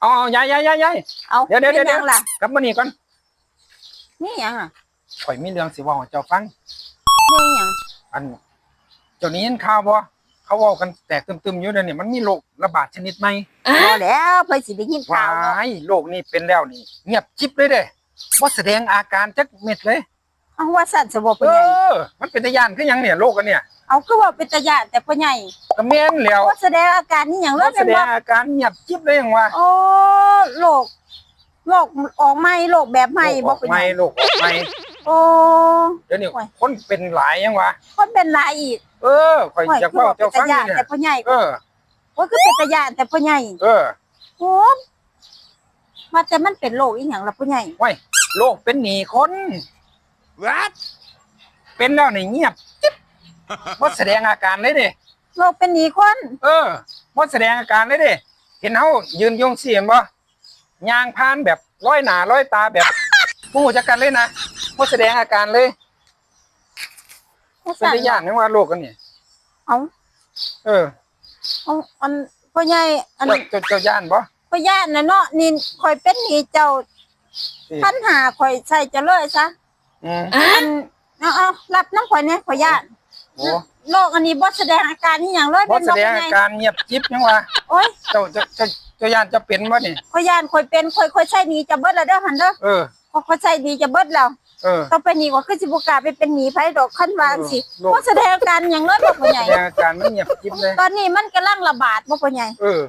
เอาเอายายยายยายยายเอาเดี๋ยวเดี๋ยวเดี๋ยวป็นหงล่ะกลับมานี่ก่อนนี่หยังอะข่อยมีเรื่องสิเว่าให้เจ้าฟังเรื่องหยังอันเจ้านี้ยินข่าวบ่เขาเว้ากันแตกตึมๆอยู่เดี๋ยวนี้มันมีโรคระบาดชนิดใหม่พอแล้วเพิ่นสิได้ยินว้าข่าวเนาะยโรคนี้เป็นแล้วนี่ เงียบจิ๊บเลยเด้บ่แสดงอาการจักเม็ดเลยเอาว่าสั่นสบเอเป็นไงอมันเป็นตะยานคือหยังเนี่ยโรคอันเนี่ย เอาคือว่าเป็นตาญาติแต่พ่อใหญ่ก็แม่นแล้วว่าแสดงอาการนี่หยังเลบ่ยแสเป็นดบ่งอาการเงียบจิ๊บเลยหยังว่าโอ้โรคโรคออกใหม่โรคแบบใหม่บ่เป็นหไม่ยังโรคออกใหม่โอ้เดี๋ยวนี้โอ้ยคนเป็นหลายหยังวะคนเป็นหลายอีก เออข่อยโอ้ยอยากคือเว่าว่าเป็เจ้านฟัตางอญายู่ติเนี่ยแต่พ่อใหญ่เออว่าคือเป็นตาญาติแต่พ่อใหญ่เออโอ้ว่าแต่มันเป็นโรคอีหยังล่ะพ่อใหญ่ไว้โรคเป็นหนีคนวัดเป็นแล้วนี่เงียบจิ๊ บบ่แสดงอาการเลยเด้โรคเป็นหนีคนเออบ่แสดงอาการเลยเด้เห็นเฮายืนยงเสียมบ่ยางพานแบบร้อยหน้าร้อยตาแบบผู้จักกันเลยนะบ่แสดงอาการเลยว่าเป็นสั่นได้ยากนึงว่าโรคอันนี้เอาเออเอาอันพ่อใหญ่อันเจ้าเจ้าเจ้าย่านบ่พ่อย่านน่ะเนาะนี่ข่อยเป็นหนี้เจ้านี่พันหาข่อยใส่จะเลยซะอืมอันเอาเอารับน้ำข่อยเนี่ยข่อยย่าน โอ้โรคอันนี้บ่แสดงอาการนี่หยังเลยบ่เป็นแสบ่ดเป็งนอาไงการเงียบจิ๊บยังว่าโอ้ยเจ้าเจ้าเจ้าเจ้าย่านจะเป็นบ่นี่ ข่อยย่านข่อยเป็นข่อยข่อยใส่หนี้จะเบิดแล้วเด้อหั่นเด้อเออ ข่อยข่อยใส่หนี้จะเบิดแล้วเออ ต้องไปหนี้ก็คือสิบ่กล้าไปเป็นหนี้ไผดอกคันว่าสิโรค บ่แสดงอาการหยังเลยบ่พ่อใหญ่แสดงอาการมันเงียบจิ๊บเลย ตอนนี้มันกำลังระบาดบ่พ่อใหญ่เออ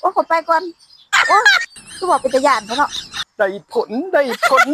โอ้ยขอยไปก่อนโอ้ยคือบอกเป็นตาย่านเถอะเนาะ ได้ผลได้ผล